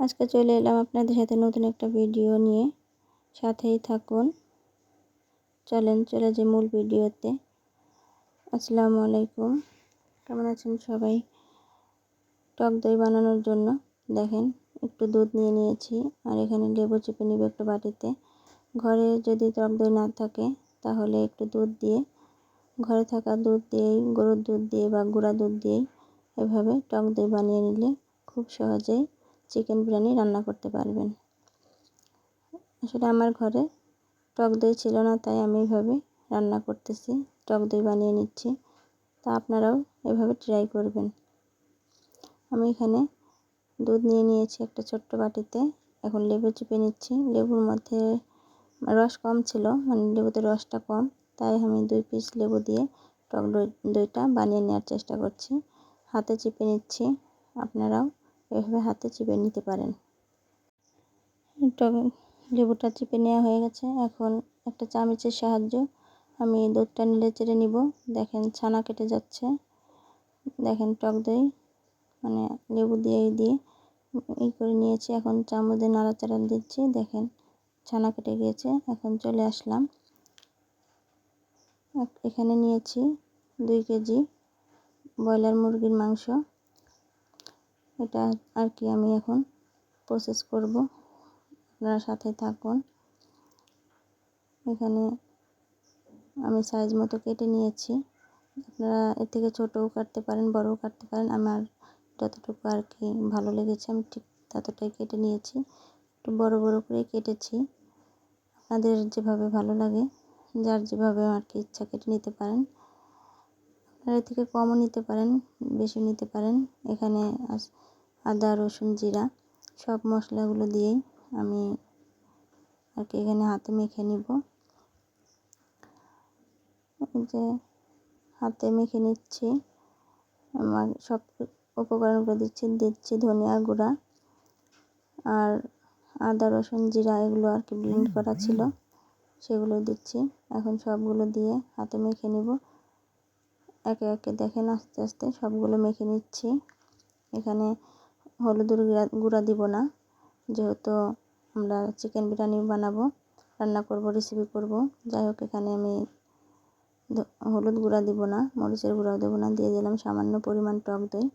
আজকে চলে এলাম আপনাদের সাথে নতুন একটা ভিডিও নিয়ে। সাথেই থাকুন। চলেন, চলে যে মূল ভিডিওতে। আসসালামু আলাইকুম। কেমন আছেন সবাই? টক দই বানানোর জন্য দেখেন, একটু দুধ নিয়ে নিয়েছি, আর এখানে লেবু চেপে নিব একটা বাটিতে। ঘরে যদি টক দই না থাকে, তাহলে একটু দুধ দিয়ে, ঘরে থাকা দুধ দিয়েই, গরুর দুধ দিয়ে বা গুঁড়া দুধ দিয়েই এভাবে টক দই বানিয়ে নিলে খুব সহজেই চিকেন বিরিয়ানি রান্না করতে পারবেন। আসলে আমার ঘরে টক দই ছিল না, তাই আমি এভাবে রান্না করতেছি, টক দই বানিয়ে নিচ্ছি। তা আপনারাও এভাবে ট্রাই করবেন। আমি এখানে দুধ নিয়ে নিয়েছি একটা ছোট্ট বাটিতে, এখন লেবু চিপে নিচ্ছি। লেবুর মধ্যে রস কম ছিল মানে লেবুতে রসটা কম, তাই আমি দুই পিস লেবু দিয়ে টক দই, দইটা বানিয়ে নেওয়ার চেষ্টা করছি। হাতে চিপে নিচ্ছি, আপনারাও এভাবে হাতে চিপে নিতে পারেন। লেবুটা চিপে নেওয়া হয়ে গেছে। এখন একটা চামচের সাহায্য আমি দুধটা নেড়ে চেড়ে নিব। দেখেন ছানা কেটে যাচ্ছে। দেখেন টক দই মানে লেবু দিয়ে দিয়ে ই করে নিয়েছি। এখন চামচ দিয়ে নাড়াচাড়া দিচ্ছি। দেখেন ছানা কেটে গিয়েছে। এখন চলে আসলাম। এখানে নিয়েছি দুই কেজি ব্রয়লার মুরগির মাংস। এটা আর কি আমি এখন প্রসেস করব। আপনারা সাথে থাকুন। এখানে আমি সাইজ মতো কেটে নিয়েছি। আপনারা এর থেকে ছোটও কাটতে পারেন, বড়ও কাটতে পারেন। আমার যতটুকু আর কি ভালো লেগেছে, আমি ঠিক ততটাই কেটে নিয়েছি। একটু বড় বড় করে কেটেছি। আপনাদের যেভাবে ভালো লাগে, যার যেভাবে আর কি ইচ্ছা কেটে নিতে পারেন। আপনারা এর থেকে কমও নিতে পারেন বেশি নিতে পারেন। এখানে আদা, রসুন, জিরা সব মশলাগুলো দিয়েই আমি আর কি এখানে হাতে মেখে নিব। যে হাতে মেখে নিচ্ছি, আমার সব উপকরণগুলো দিচ্ছি দিচ্ছি ধনিয়া গুঁড়া আর আদা, রসুন, জিরা এগুলো আর কি ব্লেন্ড করা ছিল, সেগুলো দিচ্ছি। এখন সবগুলো দিয়ে হাতে মেখে নিব। একে একে দেখেন আস্তে আস্তে সবগুলো মেখে নিচ্ছি। এখানে হলুদের গুঁড়া গুঁড়া দিব না। যেহেতু আমরা চিকেন বিরিয়ানি বানাবো, রান্না করব রেসিপি করব। যাই হোক, এখানে আমি হলুদ গুঁড়া দিব না, মরিচের গুঁড়াও দেবো না। দিয়ে দিলাম সামান্য পরিমাণ টক দই।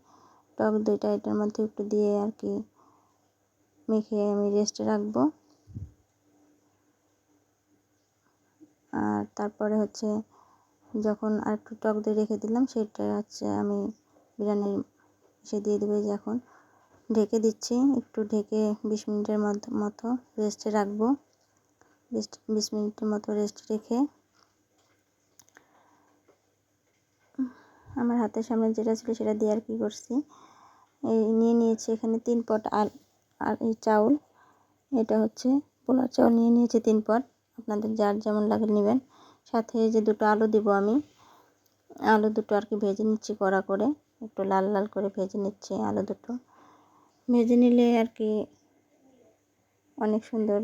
টক দইটা এটার মধ্যে একটু দিয়ে আর কি মেখে আমি রেস্টে রাখব। আর তারপরে হচ্ছে যখন আর একটু টক দই রেখে দিলাম, সেটা হচ্ছে আমি বিরিয়ানির, সে দিয়ে দেবে যে এখন। ঢেকে দিচ্ছি। একটু ঢেকে বিশ মিনিটের মতো রেস্টে রাখব। বিশ মিনিটের মতো রেস্ট রেখে আমার হাতের সামনে যেটা ছিল সেটা দিয়ে আর কি করছি। এই নিয়ে নিয়েছি এখানে তিন পট আর আর এই চাউল। এটা হচ্ছে পোলার চাউল নিয়ে নিয়েছি তিন পট। আপনাদের যার যেমন লাগে নেবেন। সাথে যে দুটো আলু দিব আমি। আলু দুটো আর কি ভেজে নিচ্ছি কড়া করে। একটু লাল লাল করে ভেজে নিচ্ছি আলু দুটো। ভেজে নিলে আর কি অনেক সুন্দর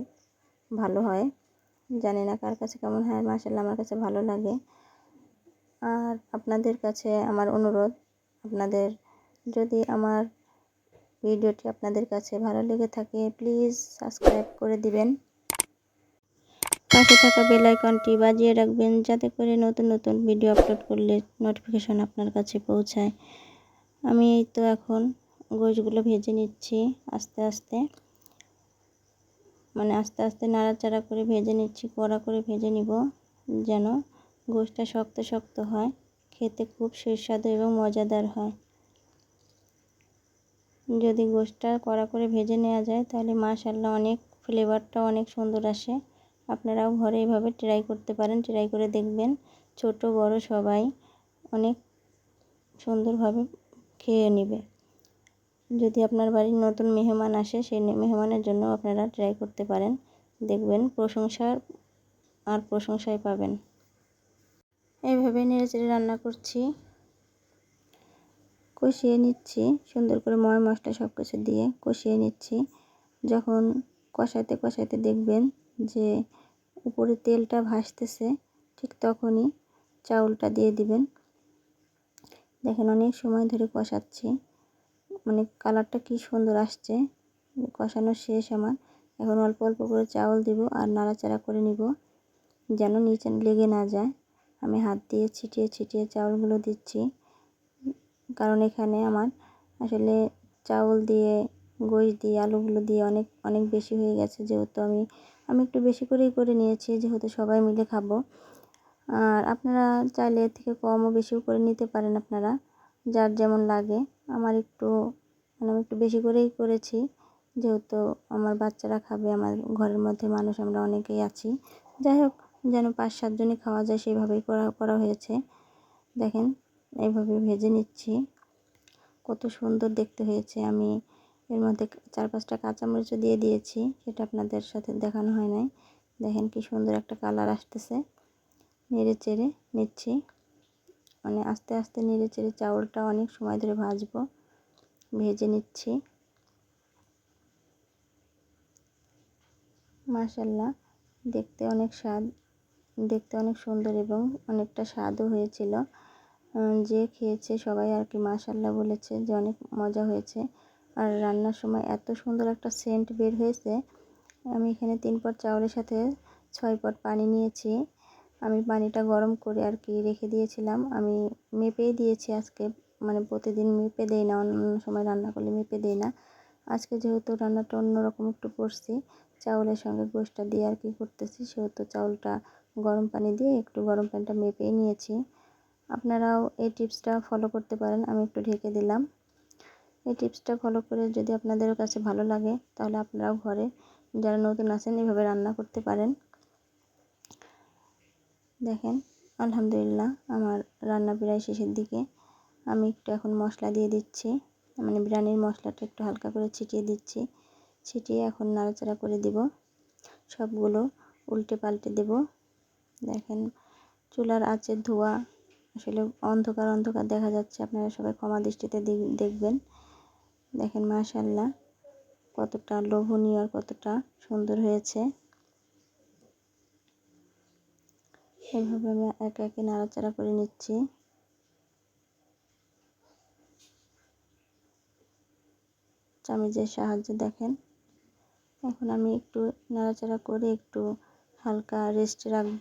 ভালো হয়। জানি না কার কাছে কেমন হয় মাসাল্লাহ আমার কাছে ভালো লাগে। আর আপনাদের কাছে আমার অনুরোধ, আপনাদের যদি আমার ভিডিওটি আপনাদের কাছে ভালো লেগে থাকে, প্লিজ সাবস্ক্রাইব করে দিবেন। পাশে থাকা বেল আইকনটি বাজিয়ে রাখবেন, যাতে করে নতুন নতুন ভিডিও আপলোড করলে নোটিফিকেশন আপনার কাছে পৌঁছায়। আমি তো এখন গোশগুলো ভেজে নিচ্ছি আস্তে আস্তে। মানে আস্তে আস্তে নাড়াচাড়া করে ভেজে নিচ্ছি, কড়া করে ভেজে নিব যেন গোশটা শক্ত শক্ত হয়, খেতে খুব সুস্বাদু এবং মজাদার হয়। যদি গোশটা কড়া করে ভেজে নেওয়া যায় তাহলে মাশাল্লাহ অনেক ফ্লেভারটা অনেক সুন্দর আসে। আপনারাও ঘরে এইভাবে ট্রাই করতে পারেন ট্রাই করে দেখবেন। ছোট, বড় সবাই অনেক সুন্দরভাবে খেয়ে নেবে। যদি আপনার বাড়ির নতুন মেহমান আসে, সেই মেহমানের জন্য আপনারা ট্রাই করতে পারেন। দেখবেন প্রশংসার আর প্রশংসাই পাবেন। এইভাবে নেড়ে চেড়ে রান্না করছি। কষিয়ে নিচ্ছি, সুন্দর করে ময় মশলা সব কিছু দিয়ে কষিয়ে নিচ্ছি। যখন কষাইতে কষাইতে দেখবেন যে উপরে তেলটা ভাসতেছে, ঠিক তখনই চাউলটা দিয়ে দিবেন। দেখেন অনেক সময় ধরে কষাচ্ছি। মানে কালারটা কি সুন্দর আসছে। কষানো শেষ আমার। এখন অল্প অল্প করে চাউল দিব আর নাড়াচাড়া করে নিব যেন নিচে লেগে না যায়। আমি হাত দিয়ে ছিটিয়ে ছিটিয়ে চাউলগুলো দিচ্ছি। কারণ এখানে আমার আসলে চাউল দিয়ে, গোশ দিয়ে, আলুগুলো দিয়ে অনেক অনেক বেশি হয়ে গেছে যেহেতু আমি আমি একটু বেশি করেই করে নিয়েছি যেহেতু সবাই মিলে খাব। আর আপনারা চাইলে এর থেকে কমও বেশিও করে নিতে পারেন আপনারা, যার যেমন লাগে। আমার একটু মানে আমি একটু বেশি করেই করেছি। যেহেতু আমার বাচ্চারা খাবে, আমার ঘরের মধ্যে মানুষ, আমরা অনেকেই আছি। যাই হোক, যেন পাঁচ সাতজনই খাওয়া যায়, সেভাবেই করা করা হয়েছে। দেখেন, এইভাবে ভেজে নিচ্ছি। কত সুন্দর দেখতে হয়েছে। আমি এর মধ্যে চার পাঁচটা কাঁচামরিচও দিয়ে দিয়েছি। সেটা আপনাদের সাথে দেখানো হয় নাই। দেখেন কি সুন্দর একটা কালার আসতেছে। নেড়ে চেড়ে নিচ্ছি। মানে আস্তে আস্তে নেড়ে চেড়ে চাউলটা অনেক সময় ধরে ভাজবো, ভেজে নিচ্ছি। মাশাল্লাহ, দেখতে অনেক স্বাদ, দেখতে অনেক সুন্দর এবং অনেকটা স্বাদও হয়েছিল। যে খেয়েছে সবাই আর কি মাশাল্লাহ বলেছে যে অনেক মজা হয়েছে। আর রান্নার সময় এত সুন্দর একটা সেন্ট বের হয়েছে। আমি এখানে তিন পট চাউলের সাথে ছয় পট পানি নিয়েছি। আমি পানিটা গরম করে আর কি রেখে দিয়েছিলাম। আমি মেপেই দিয়েছি আজকে মানে প্রতিদিন মেপে দেই না, অন্য অন্য সময় রান্না করলে মেপে দেই না। আজকে যেহেতু রান্নাটা অন্যরকম একটু করছি, চাউলের সঙ্গে গোষ্ঠটা দিয়ে আর কি করতেছি। সেহেতু চাউলটা গরম পানি দিয়ে একটু গরম পানিটা মেপেই নিয়েছি। আপনারাও এই টিপসটা ফলো করতে পারেন, আমি একটু ঢেকে দিলাম। এই টিপসটা ফলো করে যদি আপনাদের কাছে ভালো লাগে, তাহলে আপনারাও ঘরে যারা নতুন আছেন, এভাবে রান্না করতে পারেন। দেখেন, আলহামদুলিল্লাহ আমার রান্না প্রায় শেষের দিকে। আমি একটু এখন মশলা দিয়ে দিচ্ছি। মানে বিরিয়ানির মশলাটা একটু হালকা করে ছিটিয়ে দিচ্ছি। ছিটিয়ে এখন নাড়াচাড়া করে দিব। সবগুলো উল্টে পাল্টে দেব। দেখেন, চুলার আঁচের ধোয়া। আসলে অন্ধকার অন্ধকার দেখা যাচ্ছে। আপনারা সবাই ক্ষমা দৃষ্টিতে দেখবেন। দেখেন মাশাল্লাহ কতটা লোভনীয় আর কতটা সুন্দর হয়েছে। এইভাবে আমি একে একে নাড়াচাড়া করে নিচ্ছি। চামিচের সাহায্যে দেখেন। এখন আমি একটু নাড়াচাড়া করে একটু হালকা রেস্টে রাখব।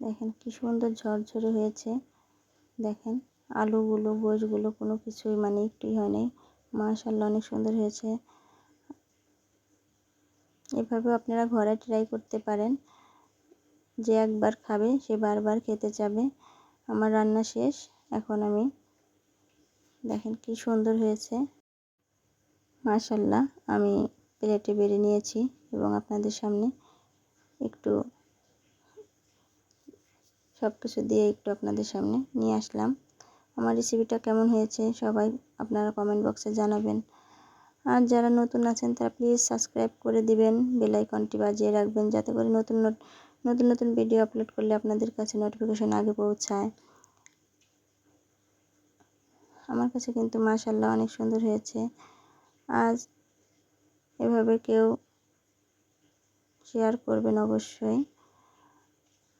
দেখেন কি সুন্দর ঝরঝরে হয়েছে। দেখেন আলুগুলো গোশগুলো কোনো কিছুই মানে একটুই হয় নাই। মাশাল্লাহ অনেক সুন্দর হয়েছে। এভাবে আপনারা ঘরে ট্রাই করতে পারেন। যে একবার খাবে, সে বারবার খেতে চাবে আমার রান্না শেষ। এখন আমি দেখেন কি সুন্দর হয়েছে। মাশাল্লাহ আমি প্লেটে বেড়ে নিয়েছি এবং আপনাদের সামনে একটু সব কিছু দিয়ে একটু আপনাদের সামনে নিয়ে আসলাম। আমার রেসিপিটা কেমন হয়েছে সবাই আপনারা কমেন্ট বক্সে জানাবেন। আর যারা নতুন আছেন, তারা প্লিজ সাবস্ক্রাইব করে দিবেন বেলাইকনটি বাজিয়ে রাখবেন যাতে করে নতুন নতুন নতুন ভিডিও আপলোড করলে আপনাদের কাছে নোটিফিকেশন আগে পৌঁছায়। আমার কাছে কিন্তু মাশাল্লাহ অনেক সুন্দর হয়েছে। আজ এভাবে কেউ শেয়ার করবেন অবশ্যই।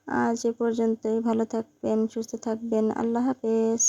আজ এ পর্যন্তই। ভালো থাকবেন, সুস্থ থাকবেন। আল্লাহ হাফেজ।